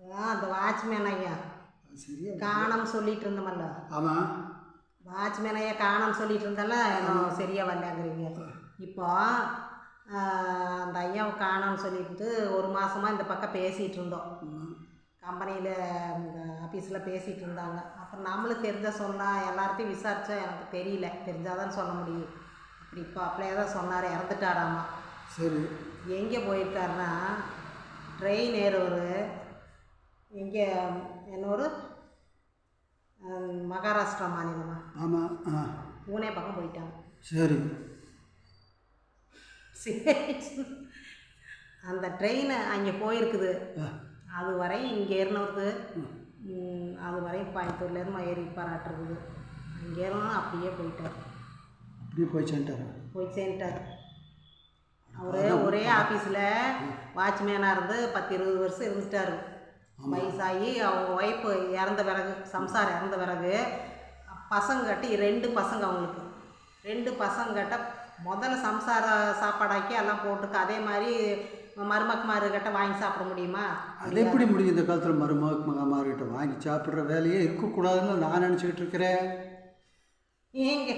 அந்த வாட்ச்மேன் ஐயா. சரியா காணோம்னு சொல்லிட்டு இருந்தோமல்ல. ஆமாம் வாட்ச்மேன் ஐயா காணோம்னு சொல்லிட்டு இருந்தால இன்னும் சரியா வரலங்கிறீங்க. இப்போ அந்த ஐயாவை காணோம்னு சொல்லிட்டு ஒரு மாசமா இந்த பக்கம் பேசிகிட்டு இருந்தோம். கம்பெனியில் இந்த ஆஃபீஸில் பேசிகிட்டு இருந்தாங்க. அப்புறம் நம்மளுக்கு தெரிஞ்ச சொன்னால் எல்லார்ட்டையும் விசாரித்தா எனக்கு தெரியல. தெரிஞ்சாதான் சொல்ல முடியும். அப்படி இப்போ அப்படியே தான் சொன்னார் இறந்துட்டாராமா. சரி. எங்கே போயிருக்காருன்னா ட்ரெயின் ஏறுவர். எங்கே என்னொரு மகாராஷ்டிரா மாநிலமா? ஆமாம் ஆ. பூனே பக்கம் போயிட்டாங்க. சரி. சரி. அந்த ட்ரெயின் அங்கே போயிருக்குது. அது வரை இங்கே ஏறினவருக்கு அது வரையும் கோயம்புத்தூர்லேருந்து ஏறி பாராட்டுருக்குது அங்கே ஏறணும் அப்படியே போயிட்டார். அப்படியே போய் சென்ட்டாரா போய் சேர்ந்துட்டார். அவர் ஒரே ஆஃபீஸில் வாட்ச்மேனாக இருந்து பத்து இருபது வருஷம் இருந்துட்டார். வயசாகி அவங்க ஒய்ஃபு இறந்த பிறகு சம்சாரம் இறந்த பிறகு பசங்க கட்டி ரெண்டு பசங்க அவங்களுக்கு. ரெண்டு பசங்க கட்ட முதல்ல சம்சார சாப்பாடாக்கி எல்லாம் போட்டுக்கு அதே மாதிரி மருமக்குமாரு கிட்ட வாங்கி சாப்பிட முடியுமா? அது எப்படி முடியும் இந்த காலத்தில் மருமக மகமார்கிட்ட வாங்கி சாப்பிட்ற வேலையே இருக்கக்கூடாதுன்னு நான் நினச்சிக்கிட்டு இருக்கிறேன். ஏங்க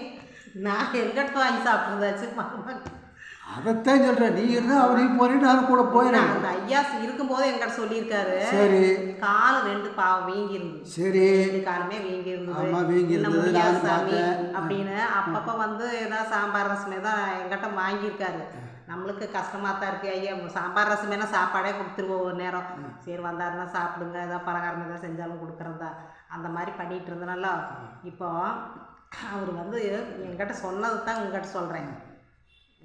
நான் எங்கிட்ட வாங்கி சாப்பிட்றதாச்சு மருமக்கு அதைத்தான் சொல்கிறேன் நீ இருந்தால் அவனையும் போறேன் நானும் கூட போயிடுறேன். அந்த ஐயா இருக்கும்போது எங்கிட்ட சொல்லியிருக்காரு. சரி. கால் ரெண்டு பாவம் வீங்கி சரி. ரெண்டு காலுமே வீங்கி இருந்தது வீங்கி சாமி. அப்படின்னு அப்பப்போ வந்து ஏதாவது சாம்பார் ரசமே தான் எங்கிட்ட வாங்கியிருக்காரு. நம்மளுக்கு கஷ்டமாக தான் இருக்குது ஐயா சாம்பார் ரசமேனா சாப்பாடே கொடுத்துருவோம் ஒரு நேரம். சரி வந்தாருன்னா சாப்பிடுங்க. ஏதாவது பலகாரம் ஏதாவது செஞ்சாலும் கொடுக்குறதா. அந்த மாதிரி பண்ணிகிட்டு இருந்தனால இப்போ அவர் வந்து என்கிட்ட சொன்னது தான் உங்ககிட்ட சொல்கிறேன்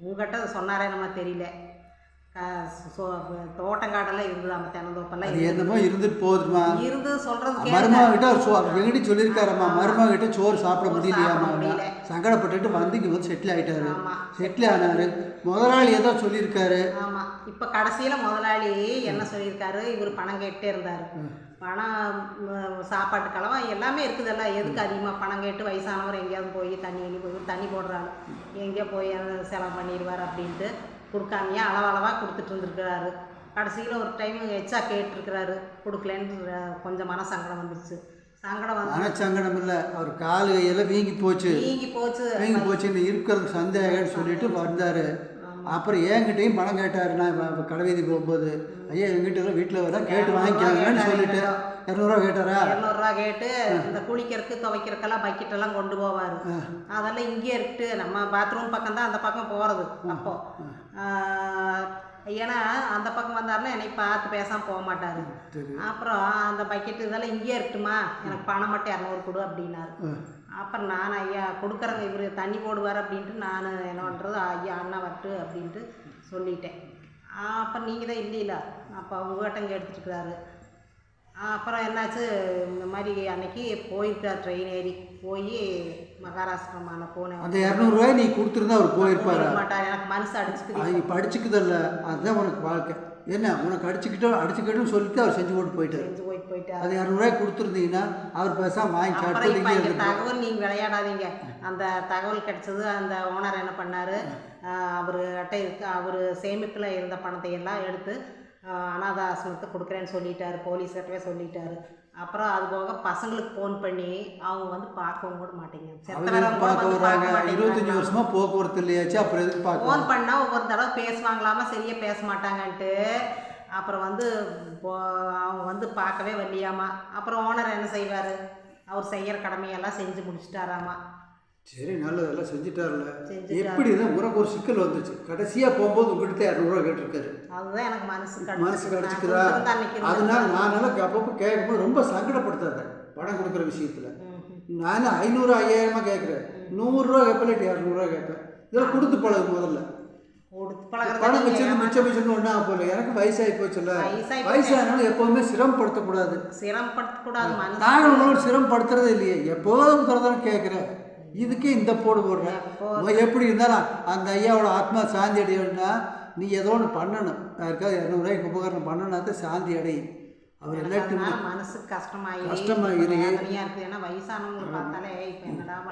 உங்ககிட்ட சொன்னாரே நம்ம தெரியல. தோட்டங்காடெல்லாம் இருந்தது நம்ம தென்னந்தோப்பெல்லாம் என்னமோ இருந்துட்டு போகுதுமா? இருந்து சொல்கிறது கேளுங்க. மருமக கிட்ட ஒரு சோ எங்கிட்ட சொல்லியிருக்காரம்மா. மருமக கிட்ட சோறு சாப்பிட முடியலையாம்மா. முடியல. சங்கடப்பட்டுட்டு வந்து இங்கே வந்து செட்டில். செட்டில் ஆனாரு. முதலாளி ஏதோ சொல்லியிருக்காரு. ஆமாம் இப்போ கடைசியில் முதலாளி என்ன சொல்லியிருக்காரு? இவர் பணம் கேட்டே இருந்தார். பணம் சாப்பாட்டு கலவை எல்லாமே இருக்குதல்ல. எதுக்கு அதிகமாக பணம் கேட்டு வயசானவர் எங்கேயாவது போய் தண்ணி எண்ணி போய் தண்ணி போடுறாரு. எங்கேயோ போய் செலவு பண்ணிடுவார் அப்படின்ட்டு கொடுக்காமையே அளவளவாக கொடுத்துட்டு இருந்திருக்கிறாரு. கடைசியில் ஒரு டைம் எச்சா கேட்டிருக்கிறாரு. கொடுக்கலன்னு கொஞ்சம் மன சங்கடம் வந்துருச்சு. சங்கடம் வந்து மனச்சங்கடம் இல்லை. அவர் காலு கையெல்லாம் வீங்கி போச்சு. வீங்கி போச்சு. வீங்கி போச்சுன்னு இருக்கிறது சந்தேகம்னு சொல்லிட்டு வந்தார். அப்புறம் என்கிட்டயும் பணம் கேட்டார். நான் இப்ப கடைவீதி போகும்போது ஐயா எங்கிட்ட வீட்டில் வர கேட்டு வாங்கிக்கோங்கன்னு சொல்லிட்டு இரநூறுவா கேட்டாரா? இரநூறுவா கேட்டு இந்த குளிக்கிறதுக்கு துவைக்கிறதுக்கெல்லாம் பக்கெட்டெல்லாம் கொண்டு போவார். அதெல்லாம் இங்கேயே இருக்கு. நம்ம பாத்ரூம் பக்கம் தான் அந்த பக்கம் போகிறது அப்போ. ஏன்னா அந்த பக்கம் வந்தாருன்னா என்னை பார்த்து பேசாமல் போக மாட்டார். அப்புறம் அந்த பக்கெட்டு இதெல்லாம் இங்கேயே இருக்குமா? எனக்கு பணம் மட்டும் இரநூறு கொடு அப்படின்னாரு. அப்புறம் நான் ஐயா கொடுக்குறேங்க இவர் தண்ணி போடுவார் அப்படின்ட்டு நான் என்ன பண்ணுறது ஐயா அண்ணா வட்டு அப்படின்ட்டு சொல்லிட்டேன். அப்புறம் நீங்கள் தான் இல்லையில? அப்போ உங்ககிட்ட இங்கே எடுத்துட்டுருக்கிறாரு. அப்புறம் என்னாச்சு? இந்த மாதிரி அன்னைக்கு போயிருக்கார் ட்ரெயின் ஏறி. போய் மகாராஷ்டிரமான போனேன். அந்த இரநூறுவாய் நீ கொடுத்துருந்தா அவர் போயிருப்பாரா? மாட்டார். எனக்கு மனசு அடிச்சுக்குது. அவங்க படிச்சுக்குதல்ல. அதுதான் உனக்கு வாழ்க்கை. என்ன உனக்கு அடிச்சுக்கிட்டோம் அடிச்சுக்கிட்டோம் சொல்லிட்டு அவர் செஞ்சு போட்டு போயிட்டார். போயிட்டு போயிட்டார் அது இரநூறுவாய் கொடுத்துருந்தீங்கன்னா அவர் பேசாம வாங்கி அப்புறம் தகவல் நீங்கள் விளையாடாதீங்க. அந்த தகவல் கிடைச்சது அந்த ஓனர் என்ன பண்ணார்? அவர்கிட்ட இருக்க அவர் சேமிப்பில் இருந்த பணத்தை எல்லாம் எடுத்து அனாதை ஆசிரமத்துக்கு கொடுக்குறேன்னு சொல்லிட்டாரு போலீஸ்கிட்டவே சொல்லிட்டாரு. அப்புறம் அது போக பசங்களுக்கு ஃபோன் பண்ணி அவங்க வந்து பார்க்கவும் கூட மாட்டேங்க. இருபத்தஞ்சி வருஷமா போக்குவரத்து இல்லையாச்சு அப்புறம் எதுக்கு ஃபோன் பண்ணால் ஒவ்வொரு தடவை பேசுவாங்களாமா சரியாக பேச மாட்டாங்கன்ட்டு. அப்புறம் வந்து அவங்க வந்து பார்க்கவே வரலையாமா அப்புறம் ஓனர் என்ன செய்வார்? அவர் செய்கிற கடமையெல்லாம் செஞ்சு முடிச்சிட்டாராமா. சரி நல்லதெல்லாம் செஞ்சுட்டார்ல. செஞ்சுட்டாரு. எப்படி தான் உனக்கு ஒரு சிக்கல் வந்துச்சு? கடைசியாக போகும்போது உங்ககிட்ட இரநூறுவா கேட்டிருக்காரு. அதுதான் எனக்கு மனசு மனசு. கிடச்சிக்குதா அதனால நானெல்லாம் அப்பப்போ கேட்கும்போது ரொம்ப சங்கடப்படுத்தாத பணம் கொடுக்குற விஷயத்தில். ம்ஹும். நான் ஐநூறு ஐயாயிரமா கேட்குறேன். நூறுரூவா கேட்பேன் இல்லாட்டி இரநூறுவா கேட்பேன். இதெல்லாம் கொடுத்து பழகு முதல்ல. பணம் வச்சது மிச்சம் மிச்சம்னு ஒன்றா போல எனக்கு வயசாகி போச்சுல்ல. வயசானாலும் எப்போவுமே சிரமப்படுத்தக்கூடாது. சிரமப்படுத்தக்கூடாது நாங்கள் உங்களோட சிரமப்படுத்துறதே இல்லையே. எப்போதும் தரதானே கேட்குறேன் இதுக்கே இந்த போடு போடுறேன். எப்படி இருந்தாலும் அந்த ஐயாவோட ஆத்மா சாந்தி அடையணும்னா நீ ஏதோ ஒன்று பண்ணணும். யாருக்காவது இரநூறுவாய்க்கு உபகரணம் பண்ணனா தான் சாந்தி அடையும். அவர் அதனால மனசுக்கு கஷ்டமாயி கஷ்டமாயிரு. ஏன்னா வயசானவங்களை பார்த்தாலே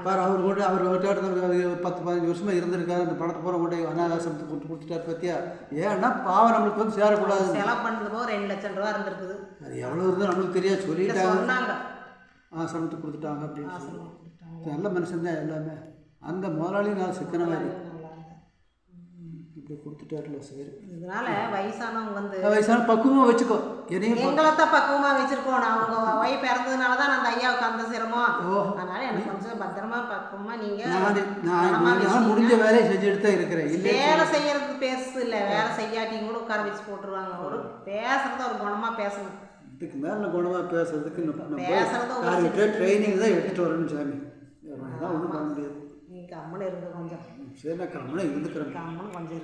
பாரு அவர் கூட அவர் ஒரு பத்து பதினஞ்சு வருஷமா இருந்திருக்காரு. அந்த படத்தை கொண்டு போய் அனாதாசத்துக்கு கொடுத்து கொடுத்துட்டாரு பத்தியா? ஏன்னா பாவம் நம்மளுக்கு வந்து சேரக்கூடாது செலவு பண்ணது போக ரெண்டு லட்சம் ரூபா இருந்திருக்குது. அது எவ்வளோ இருந்தால் நம்மளுக்கு தெரியாது. சொல்லிட்டாங்க. சொன்னாங்க. ஆசிரமத்துக்கு கொடுத்துட்டாங்க அப்படின்னு சொல்லி. நல்ல மனுஷன் தான் எல்லாமே. அந்த முதலாளி நான் சிக்கன மாதிரி. இப்படி கொடுத்துட்டாருல சரி. இதனால வயசானவங்க வந்து வயசான பக்குவமாக வச்சுக்கோ. என்னையும் ப- எங்களை தான் பக்குவமா வச்சிருக்கோம். அவங்க ஒய்ஃப் இறந்ததுனால தான் அந்த ஐயாவுக்கு அந்த சிரமம். ஓ. அதனால எனக்கு கொஞ்சம் பத்திரமா பக்குவமா நீங்க நான் நான் நான். முடிஞ்ச வேலையை செஞ்சுட்டு தான் இருக்கிறேன். வேலை செய்யறது பேசு இல்ல. வேலை செய்யாட்டியும் கூட உட்கார வச்சு போட்டுருவாங்க. ஒரு பேசுறத ஒரு குணமா பேசணும். இதுக்கு மேலே குணமாக பேசுறதுக்கு நம்ம ட்ரைனிங் தான் எடுத்துகிட்டு வரணும் சாமி வேறு ஒன்றும் பண்ண முடியாது. நீ கம்மனு இருங்க கொஞ்சம். சரி நான் கம்மனை இருந்துக்கிறேன். கம்மன் கொஞ்சம்